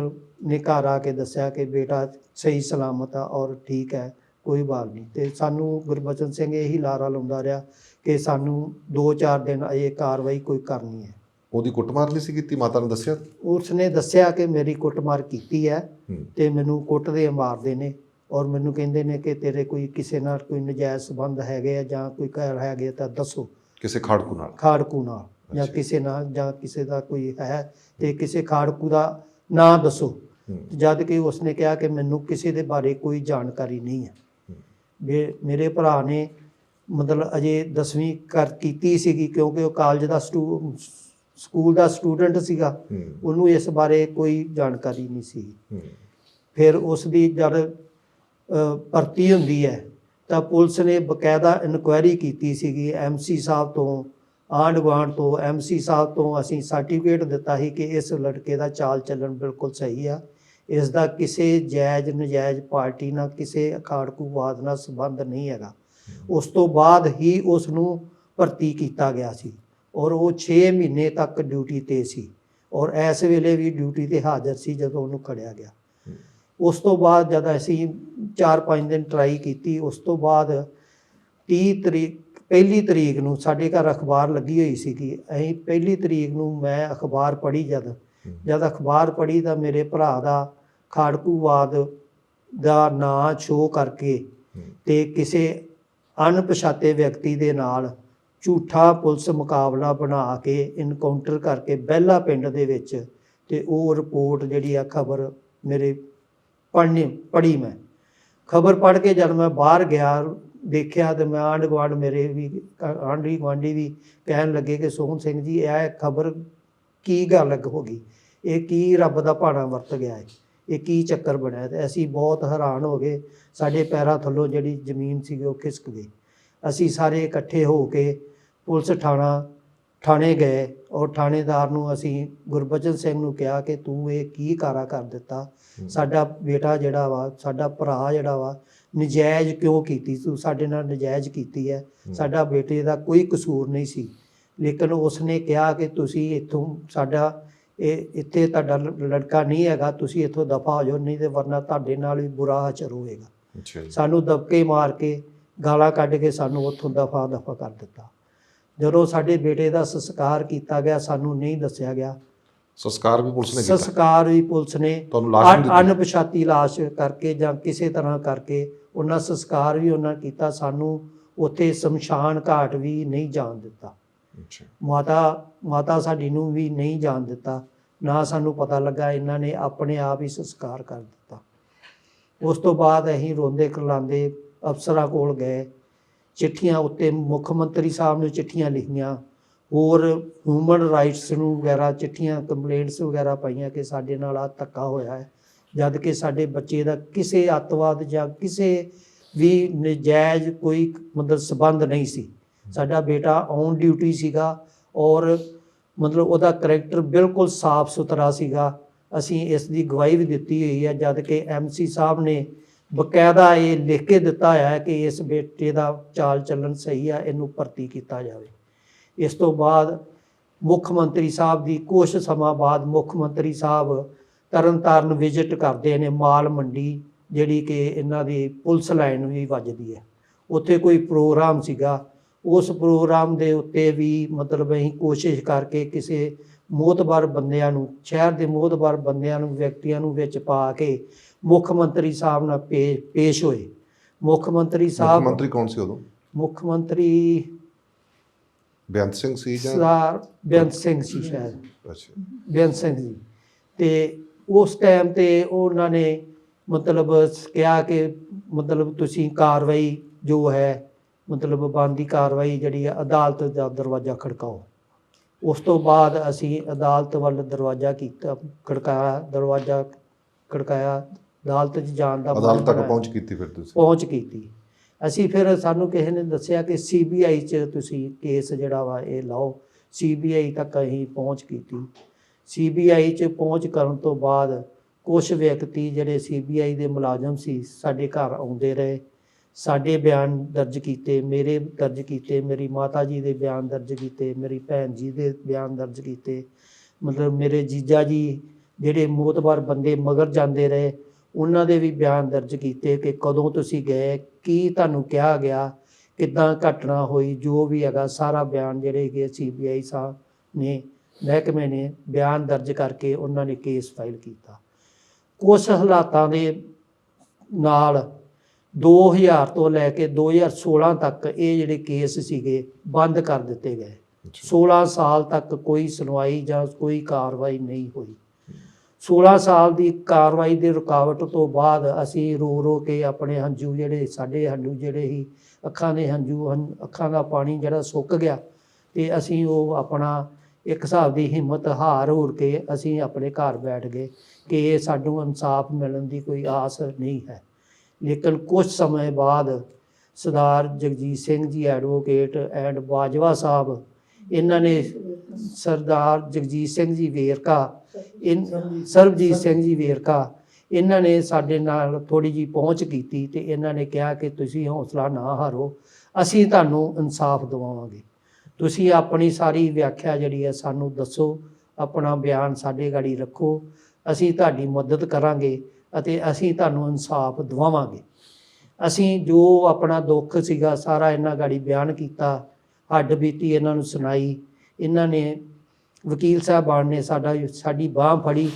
ਨੇ ਘਰ ਆ ਕੇ ਦੱਸਿਆ ਕਿ ਬੇਟਾ ਸਹੀ ਸਲਾਮਤ ਆ ਔਰ ਠੀਕ ਹੈ ਕੋਈ ਬਾਤ ਨਹੀਂ। ਤੇ ਸਾਨੂੰ ਗੁਰਬਚਨ ਸਿੰਘ ਇਹੀ ਲਾਰਾ ਲਾਉਂਦਾ ਰਿਹਾ ਕਿ ਸਾਨੂੰ 2-4 ਦਿਨ ਅਜੇ ਕਾਰਵਾਈ ਕੋਈ ਕਰਨੀ ਹੈ। ਉਹਦੀ ਕੁੱਟਮਾਰ ਨਹੀਂ ਸੀ ਕੀਤੀ? ਮਾਤਾ ਨੇ ਦੱਸਿਆ? ਉਸ ਨੇ ਦੱਸਿਆ ਕਿ ਮੇਰੀ ਕੁੱਟਮਾਰ ਕੀਤੀ ਹੈ ਤੇ ਮੈਨੂੰ ਕੁੱਟਦੇ ਮਾਰਦੇ ਨੇ ਔਰ ਮੈਨੂੰ ਕਹਿੰਦੇ ਨੇ ਕਿ ਤੇਰੇ ਕੋਈ ਕਿਸੇ ਨਾਲ ਕੋਈ ਨਜਾਇਜ਼ ਸੰਬੰਧ ਹੈਗੇ ਆ ਜਾਂ ਕੋਈ ਘਰ ਹੈਗੇ ਤਾਂ ਦੱਸੋ। ਕਿਸੇ ਖਾੜਕੂ ਨਾਲ? ਖਾੜਕੂ ਨਾਲ ਜਾਂ। ਕਿਸੇ ਨਾਲ ਜਾਂ ਕਿਸੇ ਦਾ ਕੋਈ ਹੈ ਤੇ ਕਿਸੇ ਖਾੜਕੂ ਦਾ ਨਾਂ ਦੱਸੋ। ਜਦ ਕਿ ਉਸਨੇ ਕਿਹਾ ਕਿ ਮੈਨੂੰ ਕਿਸੇ ਦੇ ਬਾਰੇ ਕੋਈ ਜਾਣਕਾਰੀ ਨਹੀਂ ਹੈ। ਮੇਰੇ ਭਰਾ ਨੇ ਮਤਲਬ ਅਜੇ 10ਵੀਂ ਕਰ ਕੀਤੀ ਸੀਗੀ ਕਿਉਂਕਿ ਉਹ ਕਾਲਜ ਦਾ ਸਕੂਲ ਦਾ ਸਟੂਡੈਂਟ ਸੀਗਾ। ਉਹਨੂੰ ਇਸ ਬਾਰੇ ਕੋਈ ਜਾਣਕਾਰੀ ਨਹੀਂ ਸੀ। ਫਿਰ ਉਸ ਦੀ ਜਦ ਭਰਤੀ ਹੁੰਦੀ ਹੈ ਤਾਂ ਪੁਲਿਸ ਨੇ ਬਕਾਇਦਾ ਇਨਕੁਆਇਰੀ ਕੀਤੀ ਸੀਗੀ ਐਮਸੀ ਸਾਹਿਬ ਤੋਂ ਆਂਢ ਗੁਆਂਢ ਤੋਂ। ਐਮਸੀ ਸਾਹਿਬ ਤੋਂ ਅਸੀਂ ਸਰਟੀਫਿਕੇਟ ਦਿੱਤਾ ਸੀ ਕਿ ਇਸ ਲੜਕੇ ਦਾ ਚਾਲ ਚੱਲਣ ਬਿਲਕੁਲ ਸਹੀ ਆ। ਇਸ ਦਾ ਕਿਸੇ ਜਾਇਜ਼ ਨਜਾਇਜ਼ ਪਾਰਟੀ ਨਾਲ ਕਿਸੇ ਅਖਾੜਕੂਵਾਦ ਨਾਲ ਸੰਬੰਧ ਨਹੀਂ ਹੈਗਾ। ਉਸ ਤੋਂ ਬਾਅਦ ਹੀ ਉਸ ਨੂੰ ਭਰਤੀ ਕੀਤਾ ਗਿਆ ਸੀ ਔਰ ਉਹ 6 ਮਹੀਨੇ ਤੱਕ ਡਿਊਟੀ ਤੇ ਸੀ ਔਰ ਇਸ ਵੇਲੇ ਵੀ ਡਿਊਟੀ ਤੇ ਹਾਜ਼ਰ ਸੀ ਜਦੋਂ ਉਹਨੂੰ ਖੜਿਆ ਗਿਆ। ਉਸ ਤੋਂ ਬਾਅਦ ਜਦ ਅਸੀਂ 4-5 ਦਿਨ ਟਰਾਈ ਕੀਤੀ, ਉਸ ਤੋਂ ਬਾਅਦ 30 ਤਰੀਕ, ਪਹਿਲੀ ਤਰੀਕ ਨੂੰ ਸਾਡੇ ਘਰ ਅਖਬਾਰ ਲੱਗੀ ਹੋਈ ਸੀਗੀ ਅਸੀਂ ਪਹਿਲੀ ਤਰੀਕ ਨੂੰ ਮੈਂ ਅਖਬਾਰ ਪੜ੍ਹੀ ਜਦ ਜਦ ਅਖਬਾਰ ਪੜ੍ਹੀ ਤਾਂ ਮੇਰੇ ਭਰਾ ਦਾ ਖਾੜਕੂਵਾਦ ਦਾ ਨਾਂ ਸ਼ੋਅ ਕਰਕੇ ਤੇ ਕਿਸੇ ਅਣਪਛਾਤੇ ਵਿਅਕਤੀ ਦੇ ਨਾਲ ਝੂਠਾ ਪੁਲਿਸ ਮੁਕਾਬਲਾ ਬਣਾ ਕੇ ਇਨਕਾਊਂਟਰ ਕਰਕੇ ਬਹਿਲਾ ਪਿੰਡ ਦੇ ਵਿੱਚ ਤੇ ਉਹ ਰਿਪੋਰਟ ਜਿਹੜੀ ਆ ਖਬਰ ਮੇਰੇ ਪੜ੍ਹਨੀ, ਪੜ੍ਹੀ ਮੈਂ। ਖਬਰ ਪੜ੍ਹ ਕੇ ਜਦ ਮੈਂ ਬਾਹਰ ਗਿਆ, ਦੇਖਿਆ ਤੇ ਮੈਂ ਆਂਢ ਗੁਆਂਢ ਮੇਰੇ ਵੀ, ਆਂਢੀ ਗੁਆਂਢੀ ਵੀ ਕਹਿਣ ਲੱਗੇ ਕਿ ਸੋਹਣ ਸਿੰਘ ਜੀ, ਇਹ ਖਬਰ ਕੀ ਗੱਲ ਹੋ ਗਈ? ਇਹ ਕੀ ਰੱਬ ਦਾ ਭਾਣਾ ਵਰਤ ਗਿਆ ਹੈ ਇਹ ਕੀ ਚੱਕਰ ਬਣਿਆ ਤੇ ਅਸੀਂ ਬਹੁਤ ਹੈਰਾਨ ਹੋ ਗਏ ਸਾਡੇ ਪੈਰਾਂ ਥੱਲੋਂ ਜਿਹੜੀ ਜ਼ਮੀਨ ਸੀਗੀ ਉਹ ਖਿਸਕ ਗਈ। ਅਸੀਂ ਸਾਰੇ ਇਕੱਠੇ ਹੋ ਕੇ ਪੁਲਿਸ ਥਾਣਾ ਥਾਣੇ ਗਏ ਔਰ ਥਾਣੇਦਾਰ ਨੂੰ ਅਸੀਂ ਗੁਰਬਚਨ ਸਿੰਘ ਨੂੰ ਕਿਹਾ ਕਿ ਤੂੰ ਇਹ ਕੀ ਕਾਰਾ ਕਰ ਦਿੱਤਾ? ਸਾਡਾ ਬੇਟਾ ਜਿਹੜਾ ਵਾ ਸਾਡਾ ਭਰਾ ਜਿਹੜਾ ਵਾ ਨਜਾਇਜ਼ ਕਿਉਂ ਕੀਤੀ? ਤੂੰ ਸਾਡੇ ਨਾਲ ਨਜਾਇਜ਼ ਕੀਤੀ ਹੈ। ਸਾਡਾ ਬੇਟੇ ਦਾ ਕੋਈ ਕਸੂਰ ਨਹੀਂ ਸੀ। ਲੇਕਿਨ ਉਸਨੇ ਕਿਹਾ ਕਿ ਤੁਸੀਂ ਇੱਥੋਂ ਸਾਡਾ ਇਹ ਇੱਥੇ ਤੁਹਾਡਾ ਲੜਕਾ ਨਹੀਂ ਹੈਗਾ ਤੁਸੀਂ ਇੱਥੋਂ ਦਫਾ ਹੋ ਜਾਓ ਨਹੀਂ ਤੇ ਵਰਨਾ ਤੁਹਾਡੇ ਨਾਲ ਵੀ ਬੁਰਾ ਅੱਛਾ ਜੀ। ਸਾਨੂੰ ਦਬਕੇ ਮਾਰ ਕੇ ਗਾਲਾਂ ਕੱਢ ਕੇ ਸਾਨੂੰ ਉੱਥੋਂ ਦਫਾ ਦਫਾ ਕਰ ਦਿੱਤਾ। ਜਦੋਂ ਸਾਡੇ ਬੇਟੇ ਦਾ ਸੰਸਕਾਰ ਕੀਤਾ ਗਿਆ ਸਾਨੂੰ ਨਹੀਂ ਦੱਸਿਆ ਗਿਆ। ਸੰਸਕਾਰ ਵੀ ਪੁਲਿਸ ਨੇ ਕੀਤਾ? ਸੰਸਕਾਰ ਵੀ ਪੁਲਿਸ ਨੇ ਅਣਪਛਾਤੀ ਲਾਸ਼ ਕਰਕੇ ਜਾਂ ਕਿਸੇ ਤਰ੍ਹਾਂ ਕਰਕੇ ਉਹਨਾਂ ਸੰਸਕਾਰ ਵੀ ਉਹਨਾਂ ਕੀਤਾ। ਸਾਨੂੰ ਉੱਥੇ ਸ਼ਮਸ਼ਾਨ ਘਾਟ ਵੀ ਨਹੀਂ ਜਾਣ ਦਿੱਤਾ। ਮਾਤਾ ਮਾਤਾ ਸਾਡੀ ਨੂੰ ਵੀ ਨਹੀਂ ਜਾਣ ਦਿੱਤਾ, ਨਾ ਸਾਨੂੰ ਪਤਾ ਲੱਗਾ, ਇਹਨਾਂ ਨੇ ਆਪਣੇ ਆਪ ਹੀ ਸੰਸਕਾਰ ਕਰ ਦਿੱਤਾ। ਉਸ ਤੋਂ ਬਾਅਦ ਅਸੀਂ ਰੋਂਦੇ ਕਰਲਾਉਂਦੇ ਅਫਸਰਾਂ ਕੋਲ ਗਏ, ਚਿੱਠੀਆਂ ਉੱਤੇ ਮੁੱਖ ਮੰਤਰੀ ਸਾਹਿਬ ਨੂੰ ਚਿੱਠੀਆਂ ਲਿਖੀਆਂ, ਹੋਰ ਹਿਊਮਨ ਰਾਈਟਸ ਨੂੰ ਵਗੈਰਾ ਚਿੱਠੀਆਂ ਕੰਪਲੇਂਟਸ ਵਗੈਰਾ ਪਾਈਆਂ ਕਿ ਸਾਡੇ ਨਾਲ ਆ ਧੱਕਾ ਹੋਇਆ ਹੈ, ਜਦ ਕਿ ਸਾਡੇ ਬੱਚੇ ਦਾ ਕਿਸੇ ਅੱਤਵਾਦ ਜਾਂ ਕਿਸੇ ਵੀ ਨਜਾਇਜ਼ ਕੋਈ ਮਤਲਬ ਸਬੰਧ ਨਹੀਂ ਸੀ। ਸਾਡਾ ਬੇਟਾ ਔਨ ਡਿਊਟੀ ਸੀਗਾ ਔਰ ਮਤਲਬ ਉਹਦਾ ਕਰੈਕਟਰ ਬਿਲਕੁਲ ਸਾਫ਼ ਸੁਥਰਾ ਸੀਗਾ। ਅਸੀਂ ਇਸ ਦੀ ਗਵਾਹੀ ਵੀ ਦਿੱਤੀ ਹੋਈ ਹੈ, ਜਦ ਕਿ ਐਮਸੀ ਸਾਹਿਬ ਨੇ ਬਕਾਇਦਾ ਇਹ ਲਿਖ ਕੇ ਦਿੱਤਾ ਹੋਇਆ ਹੈ ਕਿ ਇਸ ਬੇਟੇ ਦਾ ਚਾਲ ਚੱਲਣ ਸਹੀ ਆ, ਇਹਨੂੰ ਭਰਤੀ ਕੀਤਾ ਜਾਵੇ। ਇਸ ਤੋਂ ਬਾਅਦ ਮੁੱਖ ਮੰਤਰੀ ਸਾਹਿਬ ਦੀ ਕੁਛ ਸਮਾਂ ਬਾਅਦ ਮੁੱਖ ਮੰਤਰੀ ਸਾਹਿਬ ਤਰਨਤਾਰਨ ਵਿਜ਼ਿਟ ਕਰਦੇ ਨੇ ਮਾਲ ਮੰਡੀ, ਜਿਹੜੀ ਕਿ ਇਹਨਾਂ ਦੀ ਪੁਲਿਸ ਲਾਈਨ ਵੀ ਵੱਜਦੀ ਹੈ। ਉੱਥੇ ਕੋਈ ਪ੍ਰੋਗਰਾਮ ਸੀਗਾ ਉਸ ਪ੍ਰੋਗਰਾਮ ਦੇ ਉੱਤੇ ਵੀ ਮਤਲਬ ਅਸੀਂ ਕੋਸ਼ਿਸ਼ ਕਰਕੇ ਕਿਸੇ ਮੋਤਬਰ ਬੰਦਿਆਂ ਨੂੰ ਸ਼ਹਿਰ ਦੇ ਮੋਤਬਰ ਬੰਦਿਆਂ ਨੂੰ ਵਿਅਕਤੀਆਂ ਨੂੰ ਵਿੱਚ ਪਾ ਕੇ ਮੁੱਖ ਮੰਤਰੀ ਸਾਹਿਬ ਨਾਲ ਪੇਸ਼ ਹੋਏ। ਮੁੱਖ ਮੰਤਰੀ ਮੁੱਖ ਸਾਹਿਬ ਮੰਤਰੀ ਕੌਣ ਸੀ ਉਦੋਂ? ਮੁੱਖ ਮੰਤਰੀ ਬੇਅੰਤ ਸਿੰਘ ਸੀ ਜਾਂ? ਸਰਦਾਰ ਬੇਅੰਤ ਸਿੰਘ ਸੀ ਸ਼ਾਇਦ। ਅੱਛਾ। ਬੇਅੰਤ ਸਿੰਘ ਜੀ। ਤੇ ਉਸ ਟਾਈਮ ਤੇ ਉਹਨਾਂ ਨੇ ਮਤਲਬ ਕਿਹਾ ਕਿ ਮਤਲਬ ਤੁਸੀਂ ਕਾਰਵਾਈ ਜੋ ਹੈ ਮਤਲਬ ਬੰਦੀ ਕਾਰਵਾਈ ਜਿਹੜੀ ਹੈ ਅਦਾਲਤ ਦਾ ਦਰਵਾਜ਼ਾ ਖੜਕਾਓ। ਉਸ ਤੋਂ ਬਾਅਦ ਅਸੀਂ ਅਦਾਲਤ ਵੱਲ ਦਰਵਾਜ਼ਾ ਕੀਤਾ ਖੜਕਾਇਆ ਦਰਵਾਜ਼ਾ ਖੜਕਾਇਆ ਅਦਾਲਤ 'ਚ ਜਾਣ ਦਾ ਅਦਾਲਤ ਤੱਕ। ਪਹੁੰਚ ਕੀਤੀ ਫਿਰ ਤੁਸੀਂ? ਪਹੁੰਚ ਕੀਤੀ। ਅਸੀਂ ਫਿਰ ਸਾਨੂੰ ਕਿਸੇ ਨੇ ਦੱਸਿਆ ਕਿ ਸੀਬੀਆਈ 'ਚ ਤੁਸੀਂ ਕੇਸ ਜਿਹੜਾ ਵਾ ਇਹ ਲਾਓ। ਸੀਬੀਆਈ ਤੱਕ ਅਸੀਂ ਪਹੁੰਚ ਕੀਤੀ। ਸੀਬੀਆਈ 'ਚ ਪਹੁੰਚ ਕਰਨ ਤੋਂ ਬਾਅਦ ਕੁਝ ਵਿਅਕਤੀ ਜਿਹੜੇ ਸੀਬੀਆਈ ਦੇ ਮੁਲਾਜ਼ਮ ਸੀ ਸਾਡੇ ਘਰ ਆਉਂਦੇ ਰਹੇ। ਸਾਡੇ ਬਿਆਨ ਦਰਜ ਕੀਤੇ, ਮੇਰੇ ਦਰਜ ਕੀਤੇ, ਮੇਰੀ ਮਾਤਾ ਜੀ ਦੇ ਬਿਆਨ ਦਰਜ ਕੀਤੇ, ਮੇਰੀ ਭੈਣ ਜੀ ਦੇ ਬਿਆਨ ਦਰਜ ਕੀਤੇ। ਮਤਲਬ ਮੇਰੇ ਜੀਜਾ ਜੀ ਜਿਹੜੇ ਮੋਤਬਰ ਬੰਦੇ ਮਗਰ ਜਾਂਦੇ ਰਹੇ, ਉਹਨਾਂ ਦੇ ਵੀ ਬਿਆਨ ਦਰਜ ਕੀਤੇ ਕਿ ਕਦੋਂ ਤੁਸੀਂ ਗਏ, ਕੀ ਤੁਹਾਨੂੰ ਕਿਹਾ ਗਿਆ, ਕਿੱਦਾਂ ਘਟਨਾ ਹੋਈ, ਜੋ ਵੀ ਹੈਗਾ, ਸਾਰਾ ਬਿਆਨ ਜਿਹੜੇ ਕਿ ਸੀਬੀਆਈ ਸਾਹਿਬ ਨੇ, ਮਹਿਕਮੇ ਨੇ ਬਿਆਨ ਦਰਜ ਕਰਕੇ ਉਹਨਾਂ ਨੇ ਕੇਸ ਫਾਈਲ ਕੀਤਾ। ਕੁਝ ਹਾਲਾਤਾਂ ਦੇ ਨਾਲ 2000 ਤੋਂ ਲੈ ਕੇ 2016 ਤੱਕ ਇਹ ਜਿਹੜੇ ਕੇਸ ਸੀਗੇ ਬੰਦ ਕਰ ਦਿੱਤੇ ਗਏ। ਅੱਛਾ। 16 ਸਾਲ ਤੱਕ ਕੋਈ ਸੁਣਵਾਈ ਜਾਂ ਕੋਈ ਕਾਰਵਾਈ ਨਹੀਂ ਹੋਈ। 16 ਸਾਲ ਦੀ ਕਾਰਵਾਈ ਦੀ ਰੁਕਾਵਟ ਤੋਂ ਬਾਅਦ ਅਸੀਂ ਰੋ ਰੋ ਕੇ ਆਪਣੇ ਹੰਝੂ ਜਿਹੜੇ ਸਾਡੇ ਹੰਝੂ ਜਿਹੜੇ ਹੀ ਅੱਖਾਂ ਦੇ ਹੰਝੂ ਹਨ ਅੱਖਾਂ ਦਾ ਪਾਣੀ ਜਿਹੜਾ ਸੁੱਕ ਗਿਆ ਤੇ ਅਸੀਂ ਉਹ ਆਪਣਾ ਇੱਕ ਹਿਸਾਬ ਦੀ ਹਿੰਮਤ ਹਾਰ ਹੋਰ ਕੇ ਅਸੀਂ ਆਪਣੇ ਘਰ ਬੈਠ ਗਏ ਕਿ ਇਹ ਸਾਨੂੰ ਇਨਸਾਫ ਮਿਲਣ ਦੀ ਕੋਈ ਆਸ ਨਹੀਂ ਹੈ। ਲੇਕਿਨ ਕੁਝ ਸਮੇਂ ਬਾਅਦ ਸਰਦਾਰ ਜਗਜੀਤ ਸਿੰਘ ਜੀ ਐਡਵੋਕੇਟ ਐਂਡ ਬਾਜਵਾ ਸਾਹਿਬ, ਇਹਨਾਂ ਨੇ ਸਰਦਾਰ ਜਗਜੀਤ ਸਿੰਘ ਜੀ ਵੇਰਕਾ, ਇਨ ਸਰਬਜੀਤ ਸਿੰਘ ਜੀ ਵੇਰਕਾ, ਇਹਨਾਂ ਨੇ ਸਾਡੇ ਨਾਲ ਥੋੜੀ ਜੀ ਪਹੁੰਚ ਕੀਤੀ ਤੇ ਇਹਨਾਂ ਨੇ ਕਿਹਾ ਕਿ ਤੁਸੀਂ ਹੌਸਲਾ ਨਾ ਹਾਰੋ, ਅਸੀਂ ਤੁਹਾਨੂੰ ਇਨਸਾਫ ਦਿਵਾਵਾਂਗੇ। ਤੁਸੀਂ ਆਪਣੀ ਸਾਰੀ ਵਿਆਖਿਆ ਜਿਹੜੀ ਹੈ ਸਾਨੂੰ ਦੱਸੋ, ਆਪਣਾ ਬਿਆਨ ਸਾਡੇ ਗਾੜੀ ਰੱਖੋ, ਅਸੀਂ ਤੁਹਾਡੀ ਮਦਦ ਕਰਾਂਗੇ। ਅਤੇ ਅਸੀਂ ਤੁਹਾਨੂੰ ਇਨਸਾਫ ਦਿਵਾਵਾਂਗੇ। ਅਸੀਂ ਜੋ ਆਪਣਾ ਦੁੱਖ ਸੀਗਾ ਸਾਰਾ ਇਹਨਾਂ ਗਾੜੀ ਬਿਆਨ ਕੀਤਾ ਹੱਡ ਬੀਤੀ ਇਹਨਾਂ ਨੂੰ ਸੁਣਾਈ। ਇਹਨਾਂ ਨੇ ਵਕੀਲ ਸਾਹਿਬਾਨ ਨੇ ਸਾਡਾ ਸਾਡੀ ਬਾਹ ਫੜੀ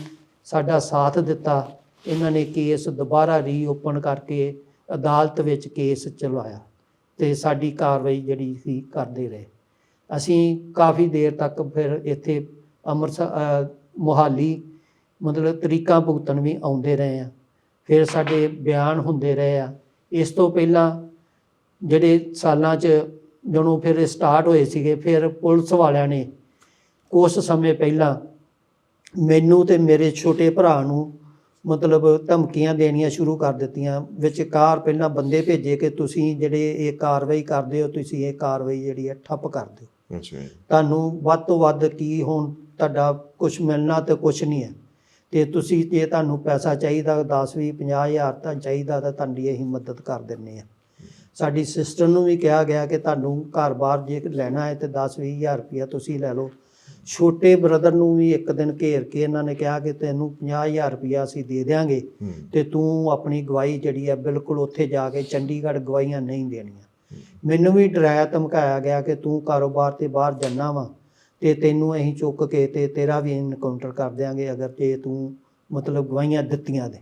ਸਾਡਾ ਸਾਥ ਦਿੱਤਾ। ਇਹਨਾਂ ਨੇ ਕੇਸ ਦੁਬਾਰਾ ਰੀਓਪਨ ਕਰਕੇ ਅਦਾਲਤ ਵਿੱਚ ਕੇਸ ਚਲਵਾਇਆ ਤੇ ਸਾਡੀ ਕਾਰਵਾਈ ਜਿਹੜੀ ਸੀ ਕਰਦੇ ਰਹੇ। ਅਸੀਂ ਕਾਫੀ ਦੇਰ ਤੱਕ ਫਿਰ ਇੱਥੇ ਅੰਮ੍ਰਿਤਸਰ ਅ, ਮੋਹਾਲੀ ਮਤਲਬ ਤਰੀਕਾਂ ਭੁਗਤਣ ਵੀ ਆਉਂਦੇ ਰਹੇ ਆ ਫਿਰ ਸਾਡੇ ਬਿਆਨ ਹੁੰਦੇ ਰਹੇ ਆ। ਇਸ ਤੋਂ ਪਹਿਲਾਂ ਜਿਹੜੇ ਸਾਲਾਂ 'ਚ ਜਦੋਂ ਫਿਰ ਸਟਾਰਟ ਹੋਏ ਸੀਗੇ ਫਿਰ ਪੁਲਿਸ ਵਾਲਿਆਂ ਨੇ ਕੁਝ ਸਮੇਂ ਪਹਿਲਾਂ ਮੈਨੂੰ ਤੇ ਮੇਰੇ ਛੋਟੇ ਭਰਾ ਨੂੰ ਮਤਲਬ ਧਮਕੀਆਂ ਦੇਣੀਆਂ ਸ਼ੁਰੂ ਕਰ ਦਿੱਤੀਆਂ ਵਿੱਚ ਕਾਰ ਪਹਿਲਾਂ ਬੰਦੇ ਭੇਜੇ ਕਿ ਤੁਸੀਂ ਜਿਹੜੇ ਇਹ ਕਾਰਵਾਈ ਕਰਦੇ ਹੋ ਤੁਸੀਂ ਇਹ ਕਾਰਵਾਈ ਜਿਹੜੀ ਹੈ ਠੱਪ ਕਰ ਦਿਓ। ਅੱਛਾ ਤੁਹਾਨੂੰ ਵੱਧ ਤੋਂ ਵੱਧ ਕੀ ਹੁਣ ਤੁਹਾਡਾ ਕੁਝ ਮਿਲਣਾ ਤੇ ਕੁਝ ਨਹੀਂ ਹੈ। ਤੇ ਤੁਸੀਂ ਜੇ ਤੁਹਾਨੂੰ ਪੈਸਾ ਚਾਹੀਦਾ 10 20 50 ਹਜ਼ਾਰ ਤਾਂ ਚਾਹੀਦਾ ਤਾਂ ਤੁਹਾਡੀ ਅਸੀਂ ਮਦਦ ਕਰ ਦਿੰਨੇ ਆ ਸਾਡੀ ਸਿਸਟਰ ਨੂੰ ਵੀ ਕਿਹਾ ਗਿਆ ਕਿ ਤੁਹਾਨੂੰ ਘਰ-ਬਾਰ ਜੇ ਲੈਣਾ ਹੈ ਤੇ 10-20 ਹਜ਼ਾਰ ਰੁਪਇਆ ਤੁਸੀਂ ਲੈ ਲਓ। ਛੋਟੇ ਬ੍ਰਦਰ ਨੂੰ ਵੀ ਇੱਕ ਦਿਨ ਘੇਰ ਕੇ ਇਹਨਾਂ ਨੇ ਕਿਹਾ ਕਿ ਤੈਨੂੰ 50000 ਰੁਪਇਆ ਅਸੀਂ ਦੇ ਦਿਆਂਗੇ ਹੂੰ। ਤੇ ਤੂੰ ਆਪਣੀ ਗਵਾਹੀ ਜਿਹੜੀ ਹੈ ਬਿਲਕੁਲ ਉੱਥੇ ਜਾ ਕੇ ਚੰਡੀਗੜ੍ਹ ਗਵਾਹੀਆਂ ਨਹੀਂ ਦੇਣੀਆਂ। ਮੈਨੂੰ ਵੀ ਡਰਾਇਆ ਧਮਕਾਇਆ ਗਿਆ ਕਿ ਤੂੰ ਕਾਰੋਬਾਰ ਤੇ ਬਾਹਰ ਜਾਣਾ ਵਾ। ਤੇ ਤੈਨੂੰ ਅਸੀਂ ਚੁੱਕ ਕੇ ਤੇ ਤੇਰਾ ਵੀ ਇਨਕਾਊਂਟਰ ਕਰ ਦਿਆਂਗੇ, ਅਗਰ ਜੇ ਤੂੰ ਮਤਲਬ ਗਵਾਹੀਆਂ ਦਿੱਤੀਆਂ ਦੇ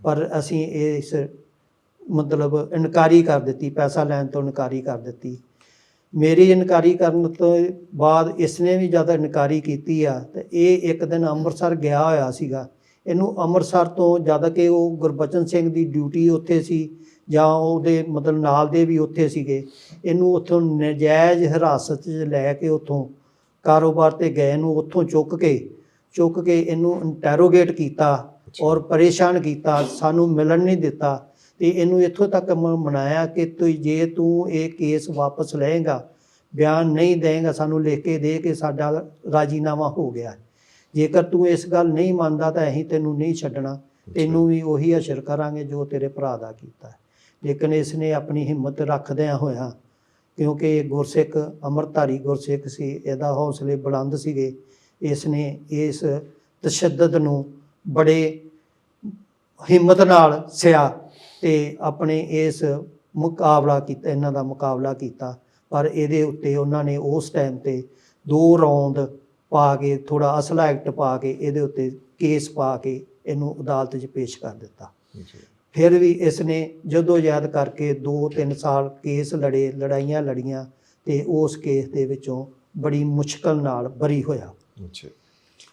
ਪਰ ਅਸੀਂ ਇਸ ਮਤਲਬ ਇਨਕਾਰੀ ਕਰ ਦਿੱਤੀ, ਪੈਸਾ ਲੈਣ ਤੋਂ ਇਨਕਾਰੀ ਕਰ ਦਿੱਤੀ। ਮੇਰੀ ਇਨਕਾਰੀ ਕਰਨ ਤੋਂ ਬਾਅਦ ਇਸਨੇ ਵੀ ਜ਼ਿਆਦਾ ਇਨਕਾਰੀ ਕੀਤੀ ਆ, ਤੇ ਇਹ ਇੱਕ ਦਿਨ ਅੰਮ੍ਰਿਤਸਰ ਗਿਆ ਹੋਇਆ ਸੀਗਾ। ਇਹਨੂੰ ਅੰਮ੍ਰਿਤਸਰ ਤੋਂ ਜਦ ਕਿ ਉਹ ਗੁਰਬਚਨ ਸਿੰਘ ਦੀ ਡਿਊਟੀ ਉੱਥੇ ਸੀ, ਜਾਂ ਉਹਦੇ ਮਤਲਬ ਨਾਲ ਦੇ ਵੀ ਉੱਥੇ ਸੀਗੇ। ਇਹਨੂੰ ਉੱਥੋਂ ਨਜਾਇਜ਼ ਹਿਰਾਸਤ 'ਚ ਲੈ ਕੇ ਉੱਥੋਂ ਕਾਰੋਬਾਰ ਤੇ ਗਏ ਨੂੰ ਉੱਥੋਂ ਚੁੱਕ ਕੇ ਚੁੱਕ ਕੇ ਇਹਨੂੰ ਇੰਟਰੋਗੇਟ ਕੀਤਾ ਔਰ ਪਰੇਸ਼ਾਨ ਕੀਤਾ ਸਾਨੂੰ ਮਿਲਣ ਨਹੀਂ ਦਿੱਤਾ ਤੇ ਇਹਨੂੰ ਇੱਥੋਂ ਤੱਕ ਮਨਾਇਆ ਕਿ ਤੂੰ ਜੇ ਤੂੰ ਇਹ ਕੇਸ ਵਾਪਸ ਲਏਗਾ ਬਿਆਨ ਨਹੀਂ ਦੇਂਗਾ ਸਾਨੂੰ ਲਿਖ ਕੇ ਦੇ ਕਿ ਸਾਡਾ ਰਾਜੀਨਾਮਾ ਹੋ ਗਿਆ। ਜੇਕਰ ਤੂੰ ਇਸ ਗੱਲ ਨਹੀਂ ਮੰਨਦਾ ਤਾਂ ਅਸੀਂ ਤੈਨੂੰ ਨਹੀਂ ਛੱਡਣਾ ਤੈਨੂੰ ਵੀ ਉਹੀ ਅਸ਼ਰ ਕਰਾਂਗੇ ਜੋ ਤੇਰੇ ਭਰਾ ਦਾ ਕੀਤਾ। ਲੇਕਿਨ ਇਸ ਨੇ ਆਪਣੀ ਹਿੰਮਤ ਰੱਖਦਿਆਂ ਹੋਇਆ ਕਿਉਂਕਿ ਗੁਰਸਿੱਖ ਅੰਮ੍ਰਿਤਧਾਰੀ ਗੁਰਸਿੱਖ ਸੀ, ਇਹਦਾ ਹੌਸਲੇ ਬੁਲੰਦ ਸੀਗੇ। ਇਸ ਨੇ ਇਸ ਤਸ਼ੱਦਦ ਨੂੰ ਬੜੇ ਹਿੰਮਤ ਨਾਲ ਸਿਆ ਤੇ ਆਪਣੇ ਇਸ ਮੁਕਾਬਲਾ ਕੀਤਾ, ਇਹਨਾਂ ਦਾ ਮੁਕਾਬਲਾ ਕੀਤਾ। ਪਰ ਇਹਦੇ ਉੱਤੇ ਉਹਨਾਂ ਨੇ ਉਸ ਟਾਈਮ ਤੇ ਦੋ ਰੌਂਦ ਪਾ ਕੇ ਥੋੜਾ ਅਸਲਾ ਐਕਟ ਪਾ ਕੇ, ਇਹਦੇ ਉੱਤੇ ਕੇਸ ਪਾ ਕੇ ਇਹਨੂੰ ਅਦਾਲਤ 'ਚ ਪੇਸ਼ ਕਰ ਦਿੱਤਾ। ਫਿਰ ਵੀ ਇਸ ਨੇ ਜਦੋਂ ਯਾਦ ਕਰਕੇ 2-3 ਸਾਲ ਕੇਸ ਲੜੇ ਲੜਾਈਆਂ ਲੜੀਆਂ ਤੇ ਉਸ ਕੇਸ ਦੇ ਵਿੱਚੋਂ ਬੜੀ ਮੁਸ਼ਕਲ ਨਾਲ ਬਰੀ ਹੋਇਆ। ਅੱਛਾ।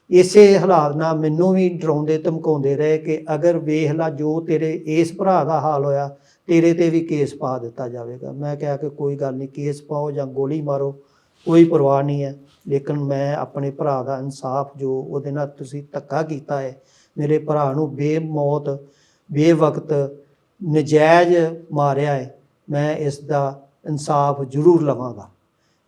ਇਸੇ ਹਾਲਾਤ ਨਾਲ ਮੈਨੂੰ ਵੀ ਡਰਾਉਂਦੇ ਧਮਕਾਉਂਦੇ ਰਹੇ ਕਿ ਅਗਰ ਵੇਖ ਲਾ ਜੋ ਤੇਰੇ ਇਸ ਭਰਾ ਦਾ ਹਾਲ ਹੋਇਆ ਤੇਰੇ ਤੇ ਵੀ ਕੇਸ ਪਾ ਦਿੱਤਾ ਜਾਵੇਗਾ। ਮੈਂ ਕਿਹਾ ਕਿ ਕੋਈ ਗੱਲ ਨਹੀਂ ਕੇਸ ਪਾਓ ਜਾਂ ਗੋਲੀ ਮਾਰੋ ਕੋਈ ਪਰਵਾਹ ਨਹੀਂ ਹੈ। ਲੇਕਿਨ ਮੈਂ ਆਪਣੇ ਭਰਾ ਦਾ ਇਨਸਾਫ ਜੋ ਉਹਦੇ ਨਾਲ ਤੁਸੀਂ ਧੱਕਾ ਕੀਤਾ ਹੈ ਮੇਰੇ ਭਰਾ ਨੂੰ ਬੇਮੌਤ ਬੇਵਕਤ ਨਜਾਇਜ਼ ਮਾਰਿਆ ਹੈ ਮੈਂ ਇਸ ਦਾ ਇਨਸਾਫ ਜ਼ਰੂਰ ਲਵਾਂਗਾ।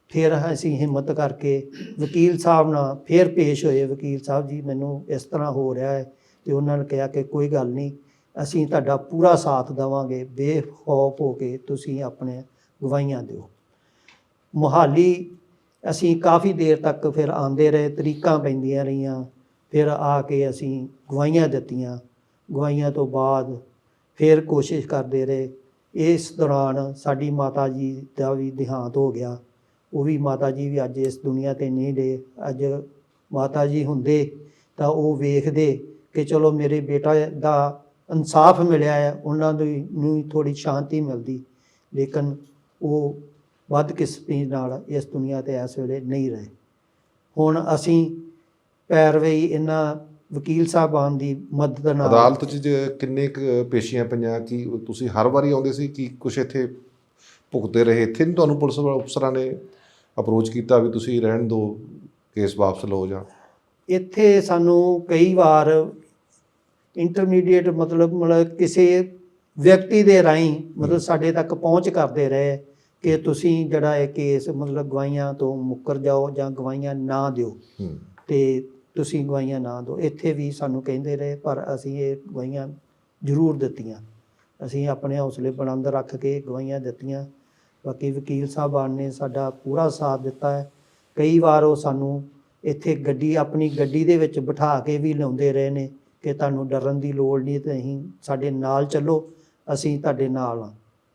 ਫਿਰ ਅਸੀਂ ਹਿੰਮਤ ਕਰਕੇ ਵਕੀਲ ਸਾਹਿਬ ਨਾਲ ਫਿਰ ਪੇਸ਼ ਹੋਏ। ਵਕੀਲ ਸਾਹਿਬ ਜੀ, ਮੈਨੂੰ ਇਸ ਤਰ੍ਹਾਂ ਹੋ ਰਿਹਾ ਹੈ ਤੇ ਉਹਨਾਂ ਨੇ ਕਿਹਾ ਕਿ ਕੋਈ ਗੱਲ ਨਹੀਂ, ਅਸੀਂ ਤੁਹਾਡਾ ਪੂਰਾ ਸਾਥ ਦੇਵਾਂਗੇ। ਬੇਖੌਫ ਹੋ ਕੇ ਤੁਸੀਂ ਆਪਣੇ ਗਵਾਹੀਆਂ ਦਿਓ। ਮੁਹਾਲੀ, ਅਸੀਂ ਕਾਫੀ ਦੇਰ ਤੱਕ ਫਿਰ ਆਂਦੇ ਰਹੇ, ਤਰੀਕਾਂ ਪੈਂਦੀਆਂ ਰਹੀਆਂ। ਫਿਰ ਆ ਕੇ ਅਸੀਂ ਗਵਾਹੀਆਂ ਦਿੱਤੀਆਂ। ਗਵਾਈਆਂ ਤੋਂ ਬਾਅਦ ਫਿਰ ਕੋਸ਼ਿਸ਼ ਕਰਦੇ ਰਹੇ। ਇਸ ਦੌਰਾਨ ਸਾਡੀ ਮਾਤਾ ਜੀ ਦਾ ਵੀ ਦੇਹਾਂਤ ਹੋ ਗਿਆ। ਉਹ ਵੀ ਮਾਤਾ ਜੀ ਵੀ ਅੱਜ ਇਸ ਦੁਨੀਆ ਤੇ ਨਹੀਂ ਰਹੇ। ਅੱਜ ਮਾਤਾ ਜੀ ਹੁੰਦੇ ਤਾਂ ਉਹ ਵੇਖਦੇ ਕਿ ਚਲੋ ਮੇਰੇ ਬੇਟਾ ਦਾ ਇਨਸਾਫ ਮਿਲਿਆ ਹੈ, ਉਹਨਾਂ ਦੀ ਨੂੰ ਥੋੜੀ ਸ਼ਾਂਤੀ ਮਿਲਦੀ। ਲੇਕਿਨ ਉਹ ਬਦਕਿਸਮਤੀ ਨਾਲ ਇਸ ਦੁਨੀਆ ਤੇ ਇਸ ਵੇਲੇ ਨਹੀਂ ਰਹੇ। ਹੁਣ ਅਸੀਂ ਪੈਰਵਈ ਇਹਨਾਂ ਵਕੀਲ ਸਾਹਿਬਾਨ ਦੀ ਮਦਦ ਨਾਲ ਅਦਾਲਤ 'ਚ ਕਿੰਨੇ ਕੁ ਪੇਸ਼ੀਆਂ ਪਈਆਂ ਕੀ ਤੁਸੀਂ ਹਰ ਵਾਰੀ ਆਉਂਦੇ ਸੀ ਕਿ ਕੁਝ ਇੱਥੇ ਭੁਗਤੇ ਰਹੇ? ਇੱਥੇ ਨਹੀਂ ਤੁਹਾਨੂੰ ਪੁਲਿਸ ਵਾਲੇ ਅਫਸਰਾਂ ਨੇ ਅਪਰੋਚ ਕੀਤਾ ਵੀ ਤੁਸੀਂ ਰਹਿਣ ਦਿਓ ਕੇਸ ਵਾਪਸ ਲਓ ਜਾਂ? ਇੱਥੇ ਸਾਨੂੰ ਕਈ ਵਾਰ ਇੰਟਰਮੀਡੀਏਟ ਮਤਲਬ ਮਤਲਬ ਕਿਸੇ ਵਿਅਕਤੀ ਦੇ ਰਾਹੀਂ ਮਤਲਬ ਸਾਡੇ ਤੱਕ ਪਹੁੰਚ ਕਰਦੇ ਰਹੇ ਕਿ ਤੁਸੀਂ ਜਿਹੜਾ ਇਹ ਕੇਸ ਮਤਲਬ ਗਵਾਹੀਆਂ ਤੋਂ ਮੁੱਕਰ ਜਾਓ ਜਾਂ ਗਵਾਹੀਆਂ ਨਾ ਦਿਓ। ਤੇ ਤੁਸੀਂ ਗਵਾਹੀਆਂ ਨਾ ਦਿਓ। ਇੱਥੇ ਵੀ ਸਾਨੂੰ ਕਹਿੰਦੇ ਰਹੇ, ਪਰ ਅਸੀਂ ਇਹ ਗਵਾਹੀਆਂ ਜ਼ਰੂਰ ਦਿੱਤੀਆਂ। ਅਸੀਂ ਆਪਣੇ ਹੌਸਲੇ ਬੁਲੰਦ ਰੱਖ ਕੇ ਗਵਾਹੀਆਂ ਦਿੱਤੀਆਂ। ਬਾਕੀ ਵਕੀਲ ਸਾਹਿਬਾਨ ਨੇ ਸਾਡਾ ਪੂਰਾ ਸਾਥ ਦਿੱਤਾ ਹੈ। ਕਈ ਵਾਰ ਉਹ ਸਾਨੂੰ ਇੱਥੇ ਗੱਡੀ, ਆਪਣੀ ਗੱਡੀ ਦੇ ਵਿੱਚ ਬਿਠਾ ਕੇ ਵੀ ਲਿਆਉਂਦੇ ਰਹੇ ਨੇ ਕਿ ਤੁਹਾਨੂੰ ਡਰਨ ਦੀ ਲੋੜ ਨਹੀਂ, ਤੇ ਅਸੀਂ ਸਾਡੇ ਨਾਲ ਚੱਲੋ, ਅਸੀਂ ਤੁਹਾਡੇ ਨਾਲ ਆ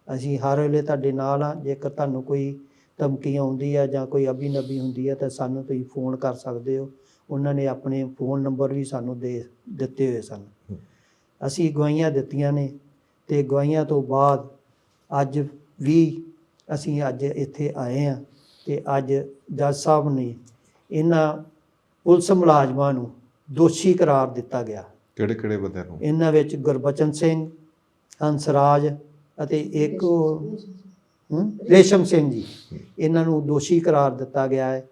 ਅਸੀਂ ਹਰ ਵੇਲੇ ਤੁਹਾਡੇ ਨਾਲ ਆ ਜੇਕਰ ਤੁਹਾਨੂੰ ਕੋਈ ਧਮਕੀ ਆਉਂਦੀ ਆ ਜਾਂ ਕੋਈ ਅਭਿਨਵੀ ਹੁੰਦੀ ਆ ਤਾਂ ਸਾਨੂੰ ਤੁਸੀਂ ਫੋਨ ਕਰ ਸਕਦੇ ਹੋ। ਉਹਨਾਂ ਨੇ ਆਪਣੇ ਫੋਨ ਨੰਬਰ ਵੀ ਸਾਨੂੰ ਦੇ ਦਿੱਤੇ ਹੋਏ ਸਨ। ਅਸੀਂ ਗਵਾਹੀਆਂ ਦਿੱਤੀਆਂ ਨੇ ਤੇ ਗਵਾਹੀਆਂ ਤੋਂ ਬਾਅਦ ਅੱਜ ਵੀ ਅਸੀਂ ਅੱਜ ਇੱਥੇ ਆਏ ਆ ਤੇ ਅੱਜ ਜੱਜ ਸਾਹਿਬ ਨੇ ਇਹਨਾਂ ਪੁਲਿਸ ਮੁਲਾਜ਼ਮਾਂ ਨੂੰ ਦੋਸ਼ੀ ਕਰਾਰ ਦਿੱਤਾ ਗਿਆ। ਕਿਹੜੇ ਕਿਹੜੇ ਬੰਦਿਆਂ ਨੂੰ? ਇਹਨਾਂ ਵਿੱਚ ਗੁਰਬਚਨ ਸਿੰਘ ਹੰਸਰਾਜ ਅਤੇ ਇੱਕ ਰੇਸ਼ਮ ਸਿੰਘ ਜੀ। ਇਹਨਾਂ ਨੂੰ ਦੋਸ਼ੀ ਕਰਾਰ ਦਿੱਤਾ ਗਿਆ ਹੈ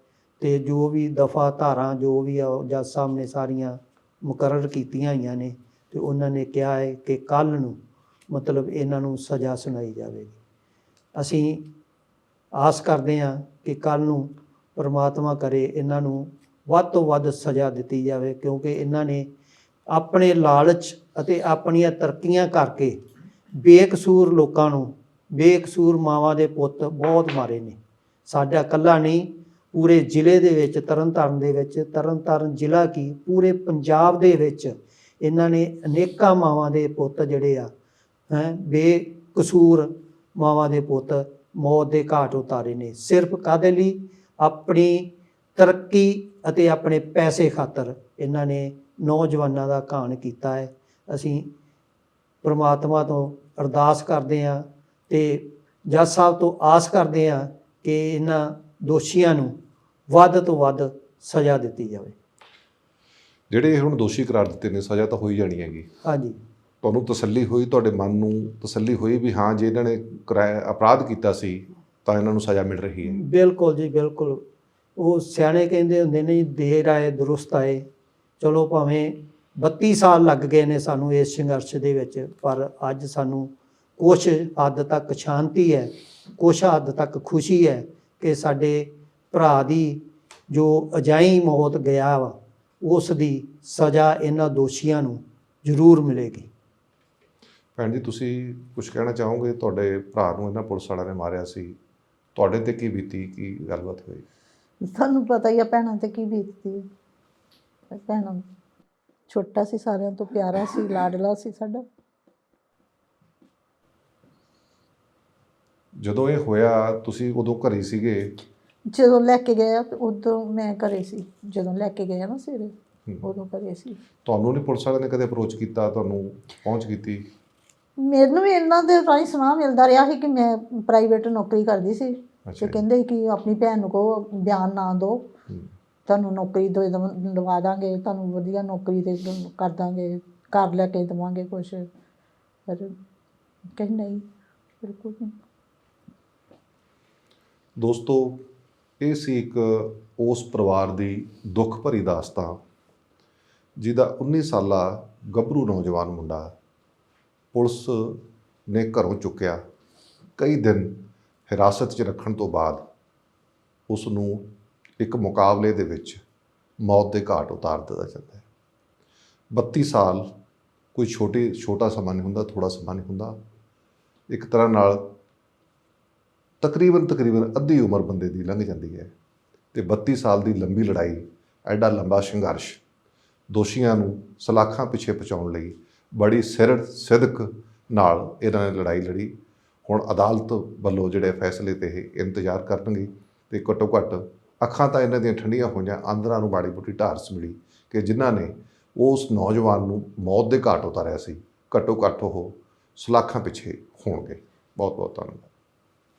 ਤੇ ਜੋ ਵੀ ਦਫਾ ਧਾਰਾਂ, ਜੋ ਵੀ ਆ, ਉਹ ਜੱਜ ਸਾਹਿਬ ਨੇ ਸਾਰੀਆਂ ਮੁਕਰਰ ਕੀਤੀਆਂ ਹੋਈਆਂ ਨੇ ਤੇ ਉਹਨਾਂ ਨੇ ਕਿਹਾ ਹੈ ਕਿ ਕੱਲ ਨੂੰ ਮਤਲਬ ਇਹਨਾਂ ਨੂੰ ਸਜ਼ਾ ਸੁਣਾਈ ਜਾਵੇਗੀ। ਅਸੀਂ ਆਸ ਕਰਦੇ ਹਾਂ ਕਿ ਕੱਲ ਨੂੰ ਪਰਮਾਤਮਾ ਕਰੇ ਇਹਨਾਂ ਨੂੰ ਵੱਧ ਤੋਂ ਵੱਧ ਸਜ਼ਾ ਦਿੱਤੀ ਜਾਵੇ ਕਿਉਂਕਿ ਇਹਨਾਂ ਨੇ ਆਪਣੇ ਲਾਲਚ ਅਤੇ ਆਪਣੀਆਂ ਤਰੱਕੀਆਂ ਕਰਕੇ ਬੇਕਸੂਰ ਲੋਕਾਂ ਨੂੰ ਬੇਕਸੂਰ ਮਾਵਾਂ ਦੇ ਪੁੱਤ ਬਹੁਤ ਮਾਰੇ ਨੇ। ਸਾਡਾ ਕੱਲਾ ਨਹੀਂ, ਪੂਰੇ ਜ਼ਿਲ੍ਹੇ ਦੇ ਵਿੱਚ, ਤਰਨਤਾਰਨ ਦੇ ਵਿੱਚ, ਤਰਨਤਾਰਨ ਜ਼ਿਲ੍ਹਾ ਕੀ, ਪੂਰੇ ਪੰਜਾਬ ਦੇ ਵਿੱਚ ਇਹਨਾਂ ਨੇ ਅਨੇਕਾਂ ਮਾਵਾਂ ਦੇ ਪੁੱਤ ਜਿਹੜੇ ਆ, ਹੈ, ਬੇਕਸੂਰ ਮਾਵਾਂ ਦੇ ਪੁੱਤ ਮੌਤ ਦੇ ਘਾਟ ਉਤਾਰੇ ਨੇ। ਸਿਰਫ ਕਾਦੇ ਲਈ? ਆਪਣੀ ਤਰੱਕੀ ਅਤੇ ਆਪਣੇ ਪੈਸੇ ਖਾਤਰ ਇਹਨਾਂ ਨੇ ਨੌਜਵਾਨਾਂ ਦਾ ਘਾਣ ਕੀਤਾ ਹੈ। ਅਸੀਂ ਪ੍ਰਮਾਤਮਾ ਤੋਂ ਅਰਦਾਸ ਕਰਦੇ ਹਾਂ ਤੇ ਜੱਜ ਸਾਹਿਬ ਤੋਂ ਆਸ ਕਰਦੇ ਹਾਂ ਕਿ ਇਹਨਾਂ ਦੋਸ਼ੀਆਂ ਨੂੰ ਵੱਧ ਤੋਂ ਵੱਧ ਸਜ਼ਾ ਦਿੱਤੀ ਜਾਵੇ। ਜਿਹੜੇ ਹੁਣ ਦੋਸ਼ੀ ਕਰਾਰ ਦਿੱਤੇ ਨੇ ਸਜ਼ਾ ਤਾਂ ਹੋਈ ਜਾਣੀ ਹੈਗੀ। ਹਾਂਜੀ। ਤੁਹਾਨੂੰ ਤਸੱਲੀ ਹੋਈ ਤੁਹਾਡੇ ਮਨ ਨੂੰ ਤਸੱਲੀ ਹੋਈ ਵੀ ਹਾਂ ਜੇ ਇਹਨਾਂ ਨੇ ਅਪਰਾਧ ਕੀਤਾ ਸੀ ਤਾਂ ਇਹਨਾਂ ਨੂੰ ਸਜ਼ਾ ਮਿਲ ਰਹੀ ਹੈ। ਬਿਲਕੁਲ ਜੀ ਬਿਲਕੁਲ। ਉਹ ਸਿਆਣੇ ਕਹਿੰਦੇ ਹੁੰਦੇ ਨੇ ਜੀ, ਦੇਰ ਆਏ ਦਰੁਸਤ ਆਏ। ਚਲੋ ਭਾਵੇਂ 32 ਸਾਲ ਲੱਗ ਗਏ ਨੇ ਸਾਨੂੰ ਇਸ ਸੰਘਰਸ਼ ਦੇ ਵਿੱਚ ਪਰ ਅੱਜ ਸਾਨੂੰ ਕੁਛ ਹੱਦ ਤੱਕ ਸ਼ਾਂਤੀ ਹੈ ਕੁਛ ਹੱਦ ਤੱਕ ਖੁਸ਼ੀ ਹੈ ਕਿ ਸਾਡੇ ਭਰਾ ਦੀ ਜੋ ਅਜਾਈ ਮੌਤ ਗਿਆ ਵਾ ਉਸ ਦੀ ਸਜ਼ਾ ਇਹਨਾਂ ਦੋਸ਼ੀਆਂ ਨੂੰ ਜ਼ਰੂਰ ਮਿਲੇਗੀ। ਭੈਣ ਜੀ ਤੁਸੀਂ ਕੁਝ ਕਹਿਣਾ ਚਾਹੋਗੇ? ਤੁਹਾਡੇ ਭਰਾ ਨੂੰ ਇਹਨਾਂ ਪੁਲਿਸ ਵਾਲਿਆਂ ਨੇ ਮਾਰਿਆ ਸੀ। ਤੁਹਾਡੇ ਤੇ ਕੀ ਬੀਤੀ? ਕੀ ਗੱਲਬਾਤ ਹੋਈ? ਤੁਹਾਨੂੰ ਪਤਾ ਹੀ ਆ ਭੈਣਾਂ ਤੇ ਕੀ ਬੀਤਦੀ ਹੈ ਭੈਣਾਂ ਛੋਟਾ ਸੀ ਸਾਰਿਆਂ ਤੋਂ ਪਿਆਰਾ ਸੀ ਲਾਡਲਾ ਸੀ ਸਾਡਾ। ਜਦੋਂ ਇਹ ਹੋਇਆ ਤੁਸੀਂ ਉਦੋਂ ਘਰੇ ਸੀਗੇ? ਜਦੋਂ ਲੈ ਕੇ ਗਏ ਆ ਤੇ ਉਦੋਂ ਮੈਂ ਘਰੇ ਸੀ। ਜਦੋਂ ਲੈ ਕੇ ਗਏ ਆ ਨਾ ਸਵੇਰੇ ਉਦੋਂ ਘਰੇ ਸੀ। ਤੁਹਾਨੂੰ ਨਹੀਂ ਪੁਲਿਸ ਵਾਲਿਆਂ ਨੇ ਕਦੇ ਅਪਰੋਚ ਕੀਤਾ ਤੁਹਾਨੂੰ ਪਹੁੰਚ ਕੀਤੀ? ਮੈਨੂੰ ਵੀ ਇਹਨਾਂ ਦੇ ਰਾਹੀਂ ਸੁਣਾ ਮਿਲਦਾ ਰਿਹਾ ਸੀ ਕਿ ਮੈਂ ਪ੍ਰਾਈਵੇਟ ਨੌਕਰੀ ਕਰਦੀ ਸੀ। ਤੇ। ਕਹਿੰਦੇ ਕਿ ਆਪਣੀ ਭੈਣ ਨੂੰ ਕਹੋ ਬਿਆਨ ਨਾ ਦਿਓ। ਹਮ, ਤੁਹਾਨੂੰ ਨੌਕਰੀ ਦੇ ਦਵ- ਦਾਂਗੇ ਤੁਹਾਨੂੰ ਵਧੀਆ ਨੌਕਰੀ ਤੇ ਕਰ ਦਾਂਗੇ ਘਰ ਲੈ ਕੇ ਦੇਵਾਂਗੇ ਕੁਛ। ਪਰ ਕਹੀਂ ਨਹੀਂ ਬਿਲਕੁਲ ਨਹੀਂ ਦੋਸਤੋ, ਇਹ ਸੀ ਇੱਕ ਉਸ ਪਰਿਵਾਰ ਦੀ ਦੁੱਖ ਭਰੀ ਦਾਸਤਾਨ, ਜਿਹਦਾ 19 ਸਾਲਾ ਗੱਭਰੂ ਨੌਜਵਾਨ ਮੁੰਡਾ ਪੁਲਿਸ ਨੇ ਘਰੋਂ ਚੁੱਕਿਆ। ਕਈ ਦਿਨ ਹਿਰਾਸਤ 'ਚ ਰੱਖਣ ਤੋਂ ਬਾਅਦ ਉਸ ਨੂੰ ਇੱਕ ਮੁਕਾਬਲੇ ਦੇ ਵਿੱਚ ਮੌਤ ਦੇ ਘਾਟ ਉਤਾਰ ਦਿੱਤਾ ਜਾਂਦਾ ਹੈ। 32 ਸਾਲ ਕੋਈ ਛੋਟੀ, ਛੋਟਾ ਸਮਾਂ ਨਹੀਂ ਹੁੰਦਾ ਥੋੜਾ ਸਮਾਂ ਨਹੀਂ ਹੁੰਦਾ। ਇੱਕ ਤਰ੍ਹਾਂ ਨਾਲ ਤਕਰੀਬਨ ਤਕਰੀਬਨ ਅੱਧੀ ਉਮਰ ਬੰਦੇ ਦੀ ਲੰਘ ਜਾਂਦੀ ਹੈ ਤੇ 32 ਸਾਲ ਦੀ ਲੰਬੀ ਲੜਾਈ, ਐਡਾ ਲੰਬਾ ਸੰਘਰਸ਼, ਦੋਸ਼ੀਆਂ ਨੂੰ ਸਲਾਖਾਂ ਪਿੱਛੇ ਪਹੁੰਚਾਉਣ ਲਈ ਬੜੀ ਸਿਰੜ ਸਿਦਕ ਨਾਲ ਇਹਨਾਂ ਨੇ ਲੜਾਈ ਲੜੀ। ਹੁਣ ਅਦਾਲਤ ਵੱਲੋਂ ਜਿਹੜੇ ਫੈਸਲੇ ਤੇ ਇਹ ਇੰਤਜ਼ਾਰ ਕਰਨਗੇ ਤੇ ਘੱਟੋ ਘੱਟ ਅੱਖਾਂ ਤਾਂ ਇਹਨਾਂ ਦੀਆਂ ਠੰਡੀਆਂ ਹੋਈਆਂ ਅੰਦਰਾਂ ਨੂੰ ਮਾੜੀ ਮੋਟੀ ਢਾਰਸ ਮਿਲੀ ਕਿ ਜਿਨ੍ਹਾਂ ਨੇ ਉਸ ਨੌਜਵਾਨ ਨੂੰ ਮੌਤ ਦੇ ਘਾਟ ਉਤਾਰਿਆ ਸੀ। ਘੱਟੋ ਘੱਟ ਉਹ ਸਲਾਖਾਂ ਪਿੱਛੇ ਹੋਣਗੇ। ਬਹੁਤ ਬਹੁਤ ਧੰਨਵਾਦ।